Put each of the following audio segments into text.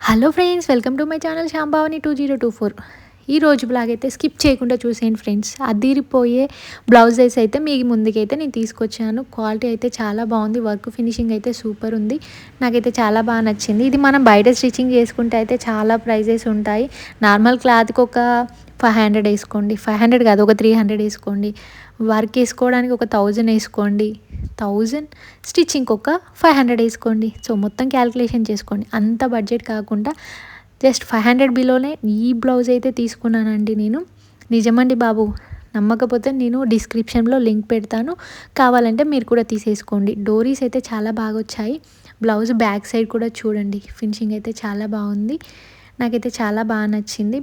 Hello friends welcome to my channel Shambhavani two zero two four ఈ రోజు blog అయితే skip చేయకుండా చూసేయండి ఫ్రెండ్స్ అదిరిపోయే బ్లౌజెస్ అయితే మీ ముందుకైతే నేను తీసుకొచ్చాను. క్వాలిటీ అయితే చాలా బాగుంది. వర్క్ ఫినిషింగ్ అయితే సూపర్ ఉంది. నాకైతే చాలా బాగా నచ్చింది. ఇది మనం బయట స్టిచ్చింగ్ చేసుకుంటే అయితే చాలా ప్రైజెస్ ఉంటాయి. నార్మల్ క్లాత్కి ఒక ఫైవ్ హండ్రెడ్ వేసుకోండి. ఫైవ్ హండ్రెడ్ కాదు ఒక త్రీ హండ్రెడ్ వేసుకోండి. వర్క్ వేసుకోవడానికి ఒక థౌజండ్ వేసుకోండి. థౌజండ్? స్టిచ్చింగ్ ఒక ఫైవ్ హండ్రెడ్ వేసుకోండి. సో మొత్తం క్యాలిక్యులేషన్ చేసుకోండి. అంత బడ్జెట్ కాకుండా జస్ట్ ఫైవ్ హండ్రెడ్ బిలోనే ఈ బ్లౌజ్ అయితే తీసుకున్నానండి నేను. నిజమండి బాబు నమ్మకపోతే నేను డిస్క్రిప్షన్లో లింక్ పెడతాను. కావాలంటే మీరు కూడా తీసేసుకోండి. డోరీస్ అయితే చాలా బాగా వచ్చాయి. బ్లౌజ్ బ్యాక్ సైడ్ కూడా చూడండి. ఫినిషింగ్ అయితే చాలా బాగుంది. నాకైతే చాలా బాగా నచ్చింది.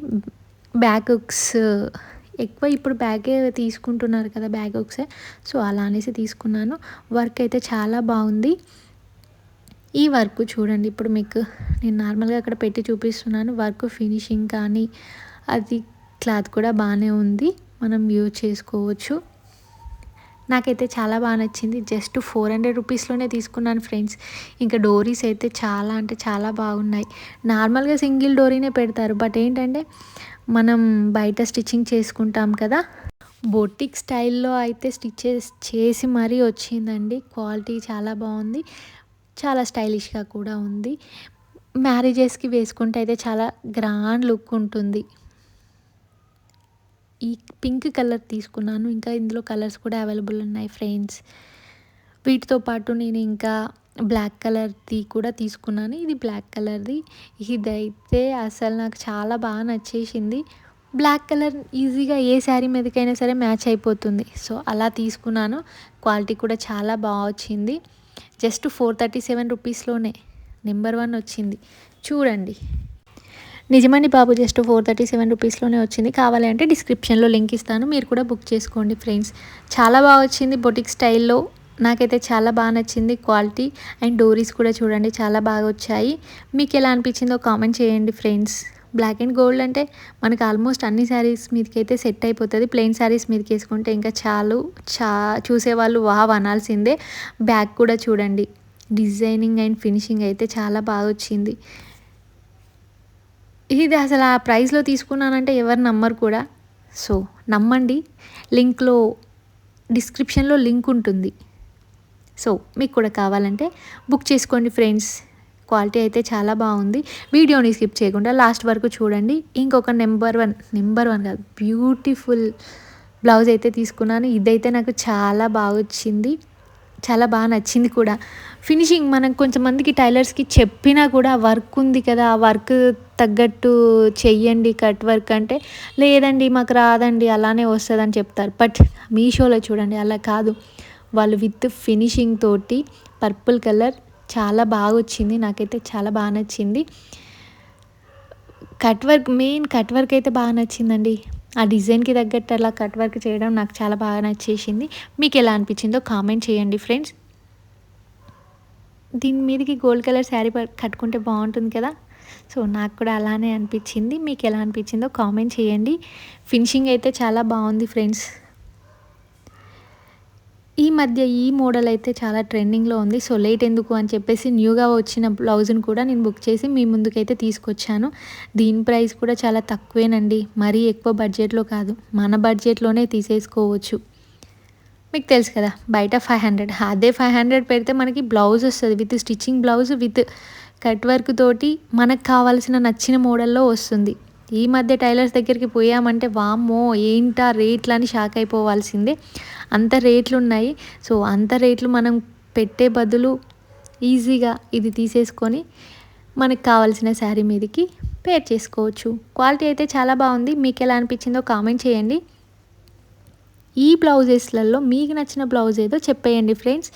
బ్యాక్ హుక్స్ ఎక్కువ ఇప్పుడు బ్యాగే తీసుకుంటున్నారు కదా బ్యాగ్ హుక్సే సో అలా అనేసి తీసుకున్నాను. వర్క్ అయితే చాలా బాగుంది. ఈ వర్క్ చూడండి ఇప్పుడు మీకు నేను నార్మల్గా అక్కడ పెట్టి చూపిస్తున్నాను. వర్క్ ఫినిషింగ్ కానీ అది క్లాత్ కూడా బాగానే ఉంది. మనం యూజ్ చేసుకోవచ్చు. నాకైతే చాలా బాగా నచ్చింది. జస్ట్ ఫోర్ హండ్రెడ్ రూపీస్లోనే తీసుకున్నాను ఫ్రెండ్స్. ఇంకా డోరీస్ అయితే చాలా అంటే చాలా బాగున్నాయి. నార్మల్గా సింగిల్ డోరీనే పెడతారు. బట్ ఏంటంటే మనం బయట స్టిచ్చింగ్ చేసుకుంటాం కదా. బొటిక్ స్టైల్లో అయితే స్టిచ్చెస్ చేసి మరీ వచ్చిందండి. క్వాలిటీ చాలా బాగుంది. చాలా స్టైలిష్గా కూడా ఉంది. మ్యారేజెస్కి వేసుకుంటే అయితే చాలా గ్రాండ్ లుక్ ఉంటుంది. ఈ పింక్ కలర్ తీసుకున్నాను. ఇంకా ఇందులో కలర్స్ కూడా అవైలబుల్ ఉన్నాయి ఫ్రెండ్స్. వీటితో పాటు నేను ఇంకా బ్లాక్ కలర్ది కూడా తీసుకున్నాను. ఇది బ్లాక్ కలర్ది. ఇదైతే అసలు నాకు చాలా బాగా నచ్చేసింది. బ్లాక్ కలర్ ఈజీగా ఏ శారీ మీదకైనా సరే మ్యాచ్ అయిపోతుంది. సో అలా తీసుకున్నాను. క్వాలిటీ కూడా చాలా బాగా వచ్చింది. జస్ట్ ఫోర్ థర్టీ సెవెన్ రూపీస్లోనే నెంబర్ వన్ వచ్చింది. చూడండి. నిజమండి బాబు జస్ట్ ఫోర్ థర్టీ సెవెన్ రూపీస్లోనే వచ్చింది. కావాలి అంటే డిస్క్రిప్షన్లో లింక్ ఇస్తాను. మీరు కూడా బుక్ చేసుకోండి ఫ్రెండ్స్. చాలా బాగా వచ్చింది బొటిక్ స్టైల్లో. నాకైతే చాలా బాగా నచ్చింది క్వాలిటీ అండ్ డోరీస్ కూడా చూడండి చాలా బాగా వచ్చాయి. మీకు ఎలా అనిపించిందో కామెంట్ చేయండి ఫ్రెండ్స్. బ్లాక్ అండ్ గోల్డ్ అంటే మనకు ఆల్మోస్ట్ అన్ని శారీస్ మీదకి అయితే సెట్ అయిపోతుంది. ప్లెయిన్ శారీస్ మీదకి వేసుకుంటే ఇంకా చాలు. చా చూసేవాళ్ళు వావ్ అనాల్సిందే. బ్యాగ్ కూడా చూడండి. డిజైనింగ్ అండ్ ఫినిషింగ్ అయితే చాలా బాగా వచ్చింది. ఇది అసలు ఆ ప్రైస్లో తీసుకున్నానంటే ఎవరు నమ్మరు కూడా. సో నమ్మండి. లింక్లో డిస్క్రిప్షన్లో లింక్ ఉంటుంది. సో మీకు కూడా కావాలంటే బుక్ చేసుకోండి ఫ్రెండ్స్. క్వాలిటీ అయితే చాలా బాగుంది. వీడియోని స్కిప్ చేయకుండా లాస్ట్ వరకు చూడండి. ఇంకొక నెంబర్ వన్ నెంబర్ వన్ కాదు బ్యూటిఫుల్ బ్లౌజ్ అయితే తీసుకున్నాను. ఇదైతే నాకు చాలా బాగా వచ్చింది. చాలా బాగా నచ్చింది కూడా. ఫినిషింగ్ మనం కొంతమందికి టైలర్స్కి చెప్పినా కూడా వర్క్ ఉంది కదా ఆ వర్క్ తగ్గట్టు చెయ్యండి కట్ వర్క్ అంటే లేదండి మాకు రాదండి అలానే వస్తుందని చెప్తారు. బట్ మీషోలో చూడండి అలా కాదు. వాళ్ళు విత్ ఫినిషింగ్ తోటి పర్పుల్ కలర్ చాలా బాగా వచ్చింది నాకైతే చాలా బాగా నచ్చింది. Cut work main cut work అయితే బాగా నచ్చిందండి. ఆ డిజైన్కి తగ్గట్టు అలా కట్ వర్క్ చేయడం నాకు చాలా బాగా నచ్చేసింది. మీకు ఎలా అనిపించిందో కామెంట్ చేయండి ఫ్రెండ్స్. దీని మీదకి గోల్డ్ కలర్ శారీ కట్టుకుంటే బాగుంటుంది కదా. సో నాకు కూడా అలానే అనిపించింది. మీకు ఎలా అనిపించిందో కామెంట్ చేయండి. ఫినిషింగ్ అయితే చాలా బాగుంది ఫ్రెండ్స్. ఈ మధ్య ఈ మోడల్ అయితే చాలా ట్రెండింగ్లో ఉంది. సో లేట్ ఎందుకు అని చెప్పేసి న్యూగా వచ్చిన బ్లౌజ్ని కూడా నేను బుక్ చేసి మీ ముందుకైతే తీసుకొచ్చాను. దీని ప్రైస్ కూడా చాలా తక్కువేనండి. మరీ ఎక్కువ బడ్జెట్లో కాదు. మన బడ్జెట్లోనే తీసేసుకోవచ్చు. మీకు తెలుసు కదా బయట ఫైవ్ హండ్రెడ్. అదే ఫైవ్ హండ్రెడ్ పెడితే మనకి బ్లౌజ్ వస్తుంది. With stitching blouse with cut work తోటి మనకు కావాల్సిన నచ్చిన మోడల్లో వస్తుంది. ఈ మధ్య టైలర్స్ దగ్గరికి పోయామంటే వామ్మో ఏంటా రేట్లు అని షాక్ అయిపోవాల్సిందే. అంత రేట్లు ఉన్నాయి సో అంత రేట్లు మనం పెట్టే బదులు ఈజీగా ఇది తీసేసుకొని మనకు కావాల్సిన శారీ మీదకి పేర్ చేసుకోవచ్చు. క్వాలిటీ అయితే చాలా బాగుంది. మీకు ఎలా అనిపించిందో కామెంట్ చేయండి. ఈ బ్లౌజెస్లలో మీకు నచ్చిన బ్లౌజ్ ఏదో చెప్పేయండి ఫ్రెండ్స్.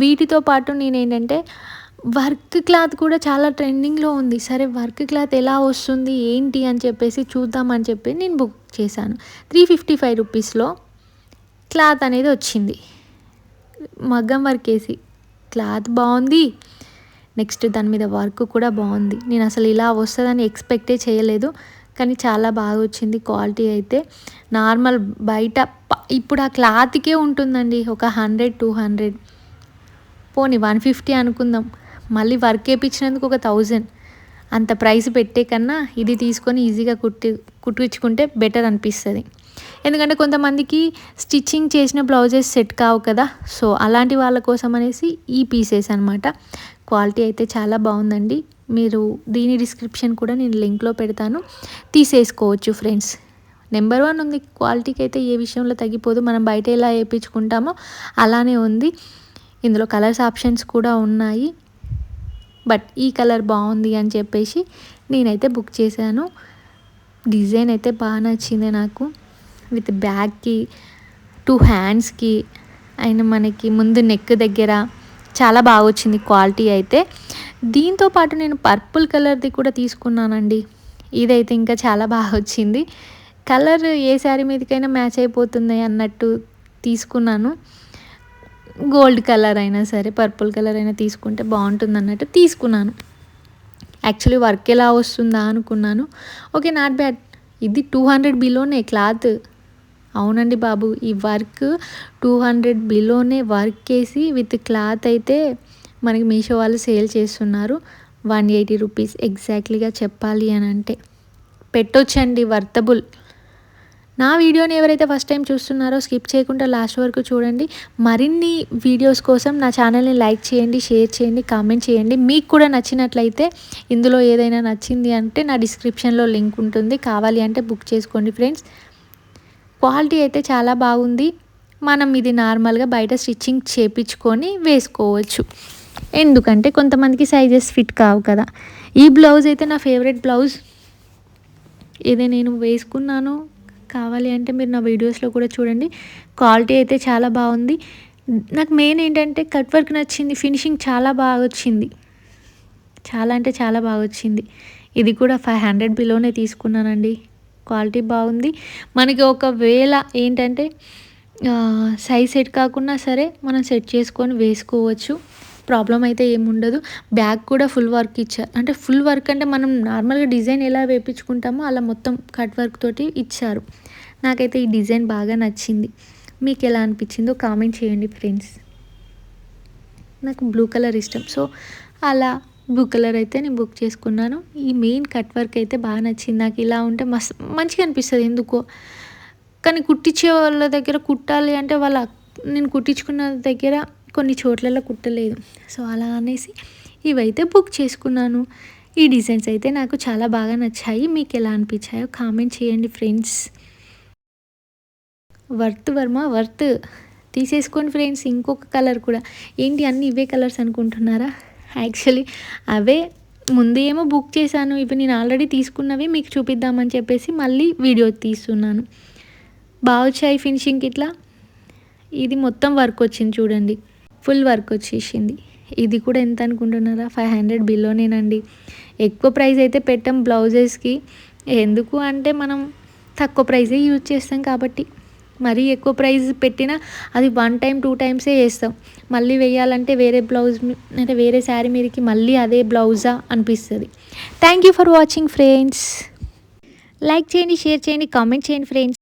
వీటితో పాటు నేను ఏంటంటే వర్క్ క్లాత్ కూడా చాలా ట్రెండింగ్లో ఉంది. సరే వర్క్ క్లాత్ ఎలా వస్తుంది? ఏంటి? అని చెప్పేసి చూద్దామని చెప్పి నేను బుక్ చేశాను. త్రీ ఫిఫ్టీ ఫైవ్ రూపీస్లో క్లాత్ అనేది వచ్చింది. మగ్గం వర్క్ వేసి క్లాత్ బాగుంది. నెక్స్ట్ దాని మీద వర్క్ కూడా బాగుంది. నేను అసలు ఇలా వస్తుందని ఎక్స్పెక్టే చేయలేదు. కానీ చాలా బాగా వచ్చింది. క్వాలిటీ అయితే నార్మల్ బయట ఇప్పుడు ఆ క్లాత్కే ఉంటుందండి. ఒక హండ్రెడ్ టూ హండ్రెడ్. పోనీ వన్ ఫిఫ్టీ అనుకుందాం. మళ్ళీ వర్క్ వేయించినందుకు ఒక థౌజండ్ అంత ప్రైస్ పెట్టే కన్నా ఇది తీసుకొని ఈజీగా కుట్టి కుట్టించుకుంటే బెటర్ అనిపిస్తుంది. ఎందుకంటే కొంతమందికి స్టిచ్చింగ్ చేసిన బ్లౌజెస్ సెట్ కావు కదా. సో అలాంటి వాళ్ళ కోసం అనేసి ఈ పీసెస్ అనమాట క్వాలిటీ అయితే చాలా బాగుందండి. మీరు దీని డిస్క్రిప్షన్ కూడా నేను లింక్లో పెడతాను. తీసేసుకోవచ్చు ఫ్రెండ్స్ నెంబర్ వన్ ఉంది క్వాలిటీకి అయితే ఏ విషయంలో తగ్గిపోదు. మనం బయట ఎలా వేయించుకుంటామో అలానే ఉంది. ఇందులో కలర్స్ ఆప్షన్స్ కూడా ఉన్నాయి. బట్ ఈ కలర్ బాగుంది అని చెప్పేసి నేనైతే బుక్ చేశాను. డిజైన్ అయితే బాగా నచ్చింది నాకు. విత్ బ్యాగ్కి టూ హ్యాండ్స్కి అండ్ మనకి ముందు నెక్ దగ్గర చాలా బాగా వచ్చింది క్వాలిటీ అయితే. దీంతో పాటు నేను పర్పుల్ కలర్ది కూడా తీసుకున్నానండి. ఇదైతే ఇంకా చాలా బాగా వచ్చింది. కలర్ ఏ శారీ మీదకైనా మ్యాచ్ అయిపోతుంది అన్నట్టు తీసుకున్నాను. గోల్డ్ కలర్ అయినా సరే పర్పుల్ కలర్ అయినా తీసుకుంటే బాగుంటుంది అన్నట్టు తీసుకున్నాను. యాక్చువల్లీ వర్క్ ఎలా వస్తుందా అనుకున్నాను. Okay not bad. ఇది టూ హండ్రెడ్ బిలోనే క్లాత్. అవునండి బాబు ఈ వర్క్ టూ హండ్రెడ్ బిలోనే వర్క్ చేసి విత్ క్లాత్ అయితే మనకి మీషో వాళ్ళు సేల్ చేస్తున్నారు. వన్ ఎయిటీ రూపీస్ ఎగ్జాక్ట్లీగా చెప్పాలి అని అంటే పెట్టొచ్చండి వర్తబుల్. నా వీడియోని ఎవరైతే ఫస్ట్ టైం చూస్తున్నారో స్కిప్ చేయకుండా లాస్ట్ వరకు చూడండి. మరిన్ని వీడియోస్ కోసం నా ఛానల్ని లైక్ చేయండి షేర్ చేయండి కామెంట్ చేయండి. మీకు కూడా నచ్చినట్లయితే ఇందులో ఏదైనా నచ్చింది అంటే నా డిస్క్రిప్షన్లో లింక్ ఉంటుంది. కావాలి అంటే బుక్ చేసుకోండి ఫ్రెండ్స్ క్వాలిటీ అయితే చాలా బాగుంది. మనం ఇది నార్మల్గా బయట స్టిచ్చింగ్ చేపించుకొని వేసుకోవచ్చు. ఎందుకంటే కొంతమందికి సైజెస్ ఫిట్ కావు కదా. ఈ బ్లౌజ్ అయితే నా ఫేవరెట్ బ్లౌజ్ ఇది నేను వేసుకున్నాను. కావాలి అంటే మీరు నా వీడియోస్లో కూడా చూడండి. క్వాలిటీ అయితే చాలా బాగుంది. నాకు మెయిన్ ఏంటంటే కట్ వర్క్ నచ్చింది ఫినిషింగ్ చాలా బాగా వచ్చింది. చాలా అంటే చాలా బాగా వచ్చింది. ఇది కూడా ఫైవ్ హండ్రెడ్ బిలోనే తీసుకున్నానండి. క్వాలిటీ బాగుంది. మనకి ఒకవేళ ఏంటంటే సైజ్ సెట్ కాకుండా సరే మనం సెట్ చేసుకొని వేసుకోవచ్చు. ప్రాబ్లం అయితే ఏముండదు బ్యాగ్ కూడా ఫుల్ వర్క్ ఇచ్చారు అంటే ఫుల్ వర్క్ అంటే మనం నార్మల్గా డిజైన్ ఎలా వేపించుకుంటామో అలా మొత్తం కట్ వర్క్ తోటి ఇచ్చారు. నాకైతే ఈ డిజైన్ బాగా నచ్చింది. మీకు ఎలా అనిపించిందో కామెంట్ చేయండి ఫ్రెండ్స్. నాకు బ్లూ కలర్ ఇష్టం. సో అలా బ్లూ కలర్ అయితే నేను బుక్ చేసుకున్నాను. ఈ మెయిన్ కట్ వర్క్ అయితే బాగా నచ్చింది. నాకు ఇలా ఉంటే మస్తు మంచిగా అనిపిస్తుంది ఎందుకో. కానీ కుట్టించే వాళ్ళ దగ్గర కుట్టాలి అంటే వాళ్ళ నేను కుట్టించుకున్న దగ్గర కొన్ని చోట్లలో కుట్టలేదు. సో అలా అనేసి ఇవైతే బుక్ చేసుకున్నాను. ఈ డిజైన్స్ అయితే నాకు చాలా బాగా నచ్చాయి. మీకు ఎలా అనిపించాయో కామెంట్ చేయండి ఫ్రెండ్స్ వర్త్ వర్మ వర్త్ తీసేసుకోండి ఫ్రెండ్స్ ఇంకొక కలర్ కూడా. ఏంటి అన్నీ ఇవే కలర్స్ అనుకుంటున్నారా? యాక్చువల్లీ అవే. ముందు ఏమో బుక్ చేశాను. ఇవి నేను ఆల్రెడీ తీసుకున్నవి. మీకు చూపిద్దామని చెప్పేసి మళ్ళీ వీడియో తీస్తున్నాను. బాగా వచ్చాయి ఫినిషింగ్కి ఇట్లా. ఇది మొత్తం వర్క్ వచ్చింది చూడండి. ఫుల్ వర్క్ వచ్చేసింది. ఇది కూడా ఎంత అనుకుంటున్నారా? ఫైవ్ హండ్రెడ్ బిలోనేనండి ఎక్కువ ప్రైస్ అయితే పెట్టాం బ్లౌజెస్కి. ఎందుకు అంటే మనం తక్కువ ప్రైజే యూజ్ చేస్తాం కాబట్టి. మరీ ఎక్కువ ప్రైస్ పెట్టినా అది వన్ టైం టూ టైమ్సే వేస్తాం. మళ్ళీ వేయాలంటే వేరే బ్లౌజ్ అంటే వేరే శారీ మీదకి మళ్ళీ అదే బ్లౌజా అనిపిస్తుంది. Thank you for watching friends. Like చేయండి షేర్ చేయండి కామెంట్ చేయండి ఫ్రెండ్స్.